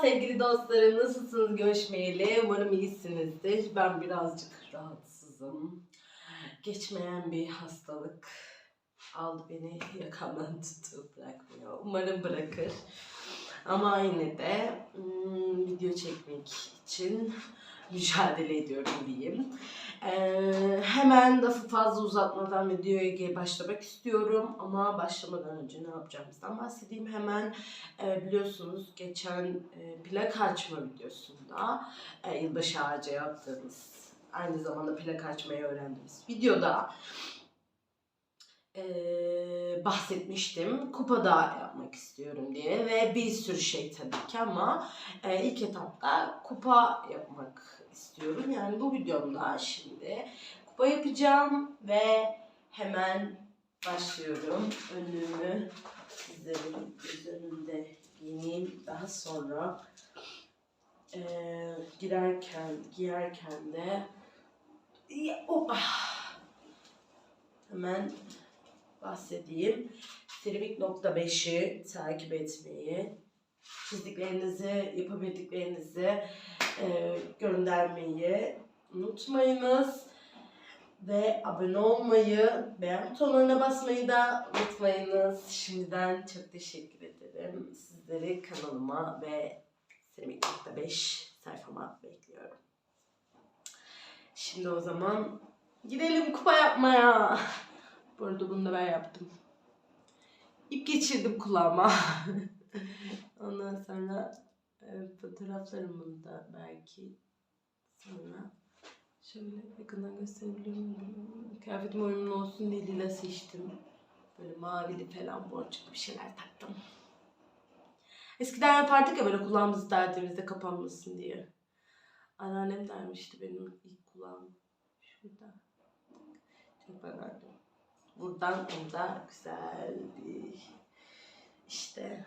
sevgili dostlarım. Nasılsınız görüşmeyeli? Umarım iyisinizdir. Ben birazcık rahatsızım. Geçmeyen bir hastalık aldı beni yakamdan tuttu bırakmıyor. Umarım bırakır. Ama yine de hmm, video çekmek için mücadele ediyorum diyeyim. Ee, hemen lafı fazla uzatmadan videoya başlamak istiyorum. Ama başlamadan önce ne yapacağımızdan bahsedeyim. Hemen e, biliyorsunuz geçen e, plak açma videosunda e, yılbaşı ağacı yaptığımız aynı zamanda plak açmayı öğrendiğimiz videoda e, bahsetmiştim. Kupada yapmak istiyorum diye ve bir sürü şey tabii ki ama e, ilk etapta kupa yapmak istiyorum. Yani bu videomda şimdi kupa yapacağım ve hemen başlıyorum. Önlüğümü sizlerin göz önünde giyineyim. Daha sonra e, girerken, giyerken de Ya, hoppa. hemen bahsedeyim. Trivik.5'i takip etmeyi, çizdiklerinizi, yapabildiklerinizi e, göndermeyi unutmayınız. Ve abone olmayı, beğen butonuna basmayı da unutmayınız. Şimdiden çok teşekkür ederim. Sizleri kanalıma ve Seramik.5 sayfama bekliyorum. Şimdi o zaman gidelim kupa yapmaya. Bu arada bunu da ben yaptım. İp geçirdim kulağıma. Ondan sonra e, fotoğraflarımı da belki sonra şöyle yakından gösterebiliyor muyum? Kıyafetim uyumlu olsun diye lila seçtim. Böyle mavili falan borçlu bir şeyler taktım. Eskiden yapardık ya böyle kulağımızı deldiğimizde kapanmasın diye. Anneannem dermişti benim ilk kulağım. Şurada. Çok beğendim. Buradan onda güzel bir işte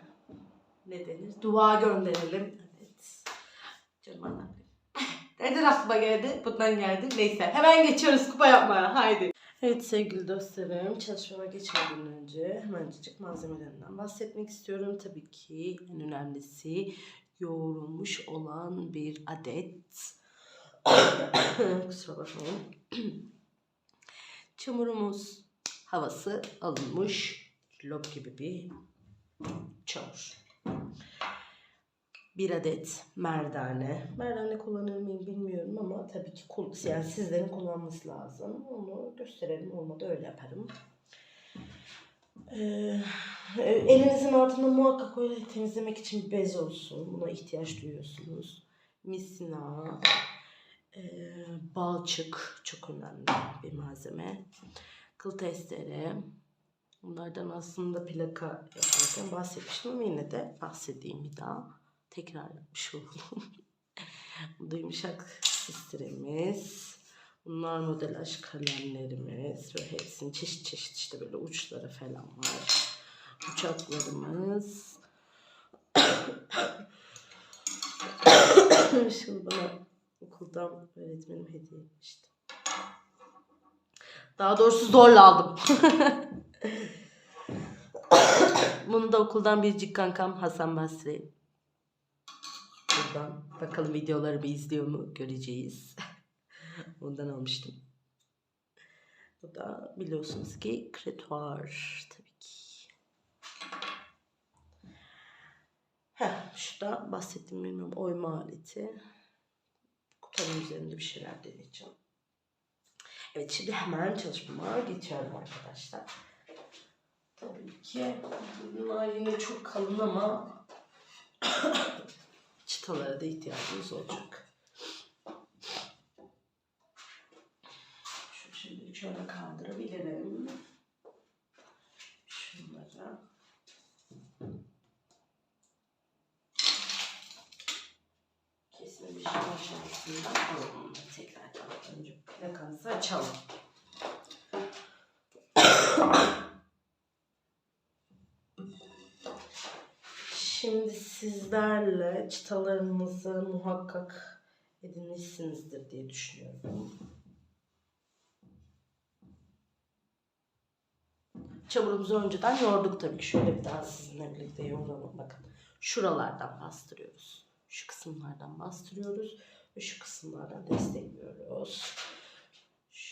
ne denir? Dua gönderelim. Evet. Canım anneannem. Nereden aklıma geldi? Bundan geldi. Neyse. Hemen geçiyoruz kupa yapmaya. Haydi. Evet sevgili dostlarım, çalışmama geçmeden önce hemencik malzemelerinden bahsetmek istiyorum. Tabii ki en önemlisi yoğrulmuş olan bir adet. Kusura bakmayın. Çamurumuz havası alınmış lop gibi bir çamur. Bir adet merdane. Merdane kullanır mıyım bilmiyorum ama tabii ki yani sizlerin kullanması lazım. Onu gösterelim olmadı öyle yaparım. Ee, elinizin altında muhakkak öyle temizlemek için bir bez olsun. Buna ihtiyaç duyuyorsunuz. Misina, e, balçık çok önemli bir malzeme. Kıl testere. Bunlardan aslında plaka yaparken bahsetmiştim ama yine de bahsedeyim bir daha. Tekrar yapmış oldum. Bu da yumuşak sistiremiz. Bunlar modelaj kalemlerimiz ve hepsinin çeşit çeşit işte böyle uçları falan var. Uçaklarımız. Şimdi bana okuldan öğretmenim hediye etmişti. Daha doğrusu zorla aldım. Bunu da okuldan biricik kankam Hasan Basri. Buradan bakalım videolarımı izliyor mu göreceğiz. Ondan almıştım. Bu da biliyorsunuz ki kretuar tabii ki. Heh, şu da bahsettiğim bilmiyorum oyma aleti. Kupanın üzerinde bir şeyler deneyeceğim. Evet şimdi hemen çalışmama geçiyorum arkadaşlar. Tabii ki bunlar yine çok kalın ama çıtalara da ihtiyacımız olacak. Şu şimdi şöyle kaldırabilirim. Şunları. Kesin bir şey aşamasında alalım. Tekrar önce plakanızı açalım. Şimdi sizlerle çıtalarınızı muhakkak edinmişsinizdir diye düşünüyorum. Çamurumuzu önceden yoğurduk tabii ki. Şöyle bir daha sizinle birlikte yoğuralım. Bakın şuralardan bastırıyoruz. Şu kısımlardan bastırıyoruz ve şu kısımlardan destekliyoruz.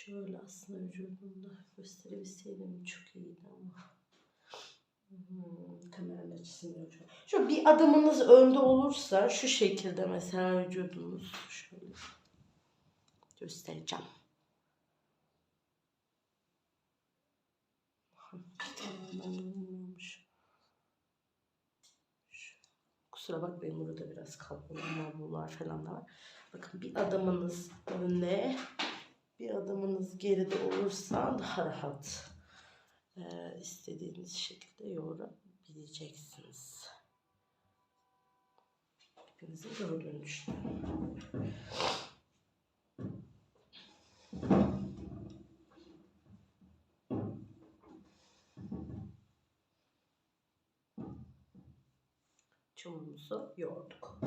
Şöyle aslında vücudumda gösterebilseydim çok iyiydi ama. Hmm, kameranın açısını yok. şu bir adımınız önde olursa şu şekilde mesela vücudunuz şöyle göstereceğim. Kusura bakmayın burada biraz kalkmalar falan da var. Bakın bir adımınız önde, bir adımınız geride olursa daha rahat e, istediğiniz şekilde yoğurabileceksiniz. Hepinizin gördüğünü düşünüyorum. Çamurumuzu yoğurduk.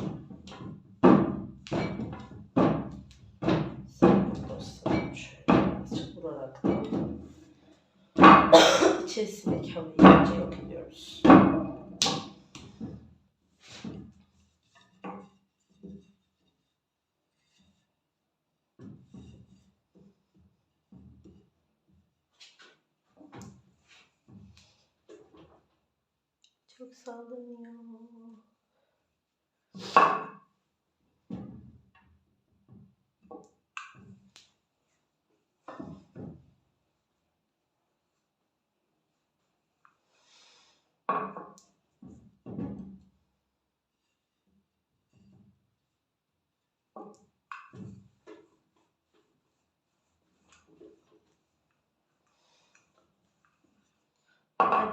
Sevgili dostlarım şöyle birazcık vurarak içerisindeki havayı iyice yok ediyoruz. Çok sallanıyor.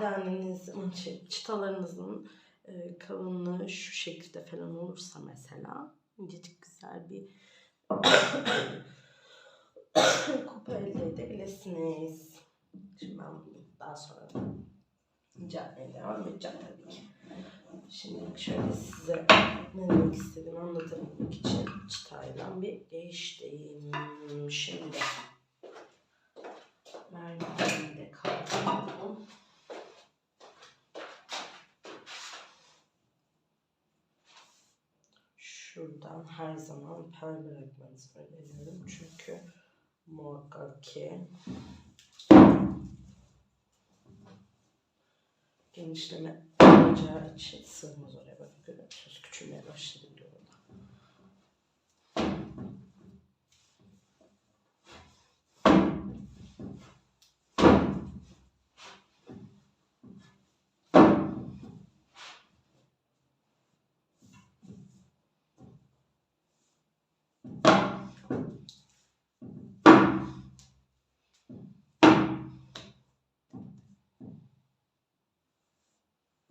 Merdanenizin, şey, çıtalarınızın e, kalınlığı şu şekilde falan olursa mesela incecik güzel bir kupa elde edebilirsiniz. Şimdi ben bunu daha sonra inceltmeye devam edeceğim tabii ki. Şimdi şöyle size ne demek istediğimi anlatabilmek için çıtayla bir geçtim. Şimdi merdiveni de kaldırdım. Şuradan her zaman per bırakmanızı öneriyorum. Çünkü muhakkak ki genişleme olacağı için sığmaz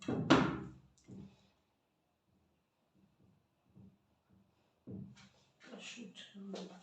Şunu çıkaralım.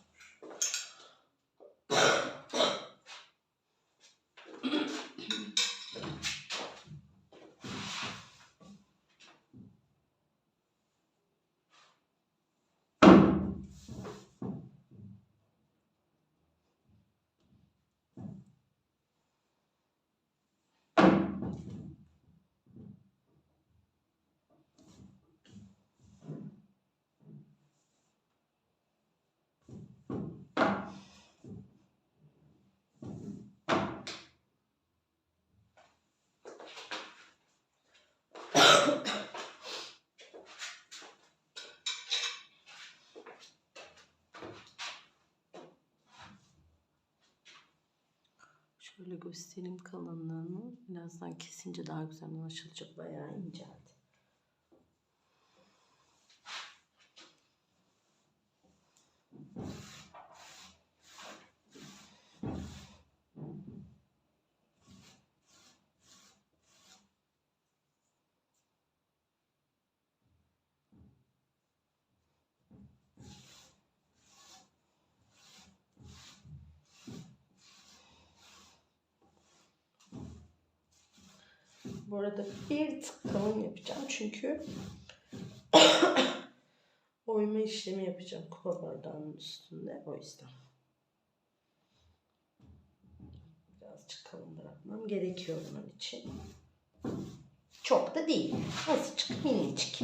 Şöyle göstereyim kalınlığını. Birazdan kesince daha güzel anlaşılacak. Bayağı inceldi. Bu arada bir tık kalın yapacağım çünkü oyma işlemi yapacağım kupa bardağının üstünde o yüzden. Birazcık kalın bırakmam gerekiyor bunun için. Çok da değil. Azıcık minicik.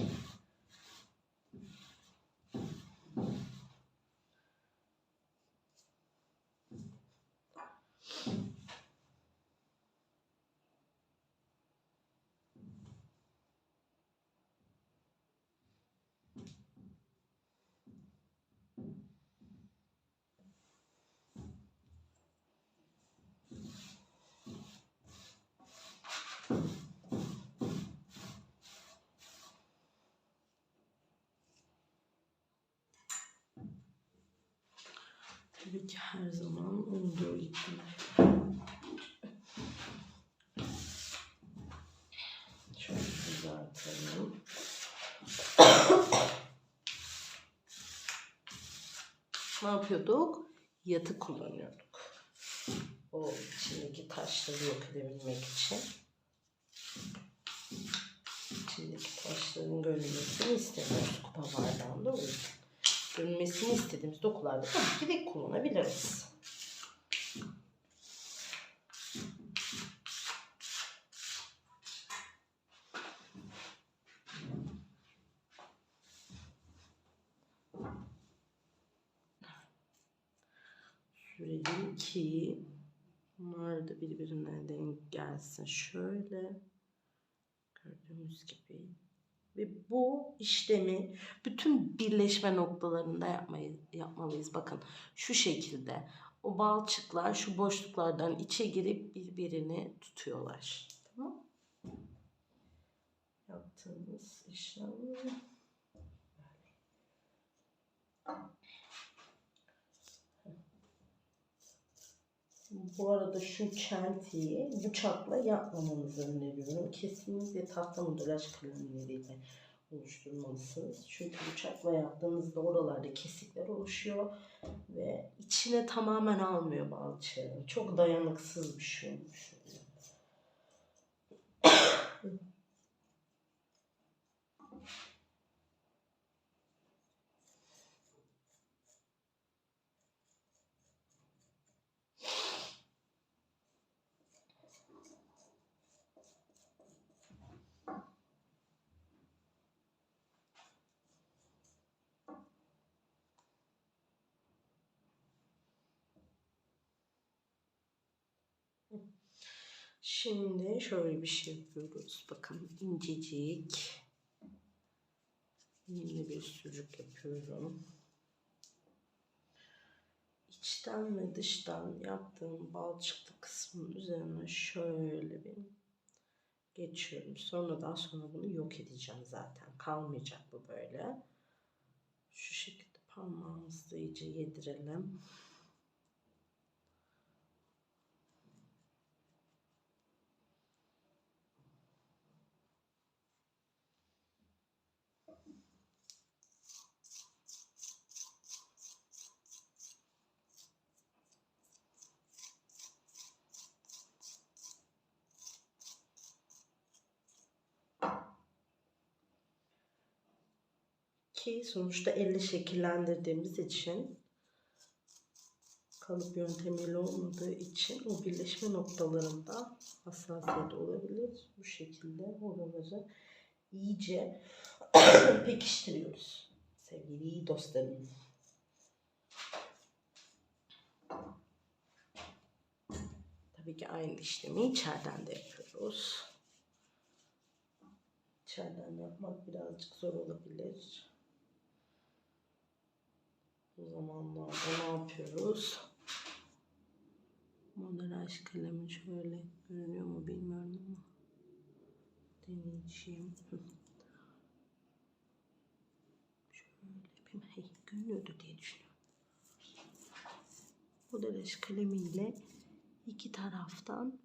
Tabii ki her zaman olduğu gibi. Şöyle düzeltelim. ne yapıyorduk? Yatı kullanıyorduk. O içindeki taşları yok edebilmek için. İçindeki taşların görünmesini istemiyoruz kupa bardağında o yüzden. Görünmesini istediğimiz dokularda tabii ki de kullanabiliriz. Sürelim ki bunlar da birbirine denk gelsin. Şöyle gördüğümüz gibi ve bu işlemi bütün birleşme noktalarında yapmayı, yapmalıyız. Bakın şu şekilde o balçıklar şu boşluklardan içe girip birbirini tutuyorlar. Tamam Yaptığımız işlem Bu arada şu çentiyi bıçakla yapmamanızı öneriyorum. Kesinlikle tahta modülaj kalemleriyle oluşturmalısınız. Çünkü bıçakla yaptığınızda oralarda kesikler oluşuyor ve içine tamamen almıyor balçığı. Çok dayanıksız bir şey olmuş Şimdi şöyle bir şey yapıyoruz. Bakın incecik. Yine bir sürük yapıyorum. İçten ve dıştan yaptığım balçıklı kısmın üzerine şöyle bir geçiyorum. Sonra daha sonra bunu yok edeceğim zaten. Kalmayacak bu böyle. Şu şekilde parmağımızla iyice yedirelim. Ki sonuçta elle şekillendirdiğimiz için kalıp yöntemiyle olmadığı için o birleşme noktalarında hassasiyet olabilir. Bu şekilde oraları iyice pekiştiriyoruz. Sevgili dostlarım. Tabii ki aynı işlemi içeriden de yapıyoruz. İçeriden yapmak birazcık zor olabilir. Bu zamanlarda ne yapıyoruz? Moderaj kalemi şöyle görünüyor mu bilmiyorum ama deneyeceğim. Şöyle yapayım. Hey, görünüyordu diye düşünüyorum. Moderaj kalemiyle iki taraftan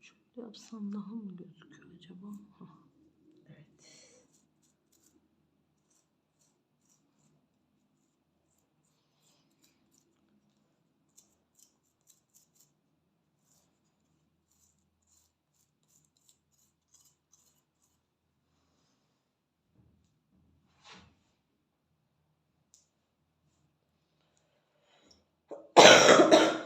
şöyle yapsam daha mı gözüküyor acaba? Hah. Evet. Hmm.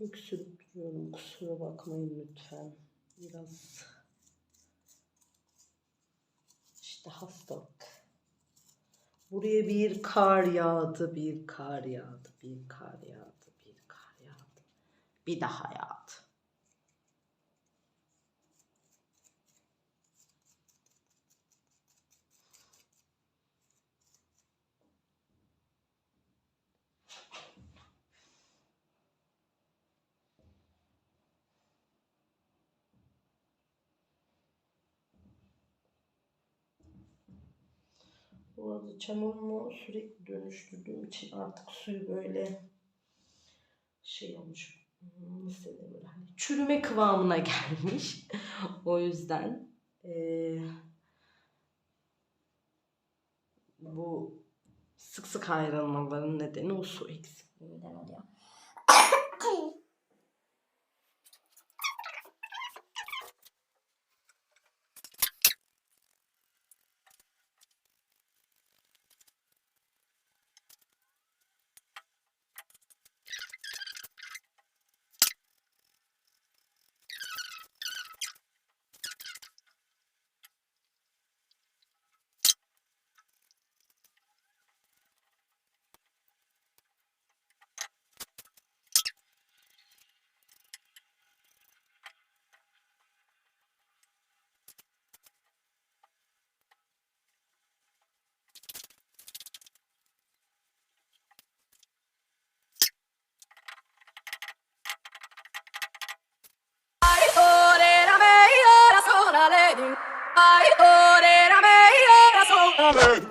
Öksürüp duruyorum. Kusura bakmayın lütfen. Biraz işte hastalık. Buraya bir kar yağdı, bir kar yağdı, bir kar yağdı, bir kar yağdı. Bir daha yağdı. Bu arada çamurunu sürekli dönüştürdüğüm için artık suyu böyle şey olmuş. hmm, Nasıl böyle hani çürüme kıvamına gelmiş. o yüzden eee, bu sık sık ayrılmaların nedeni o su eksikliğinden oluyor. coming!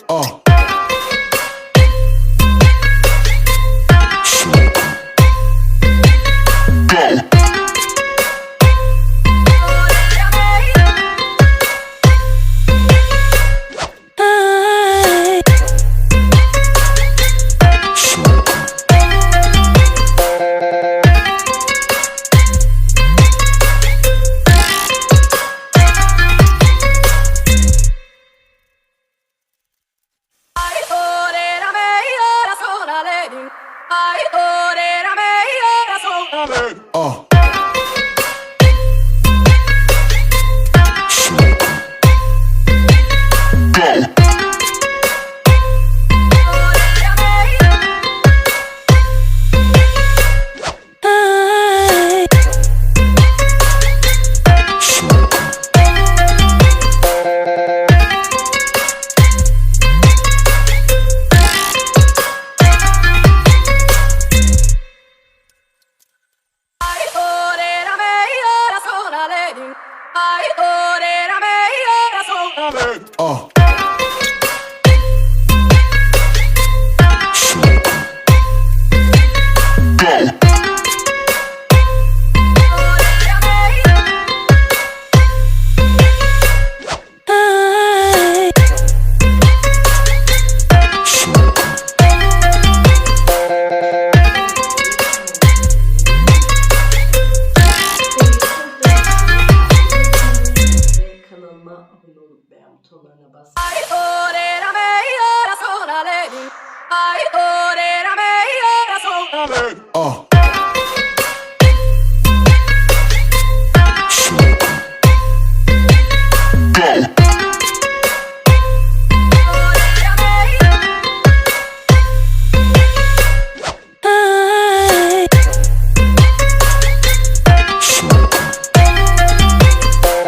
controlando a bacia. Ai, orera, meia, sola, lady. Ai, orera, meia, sola, lady.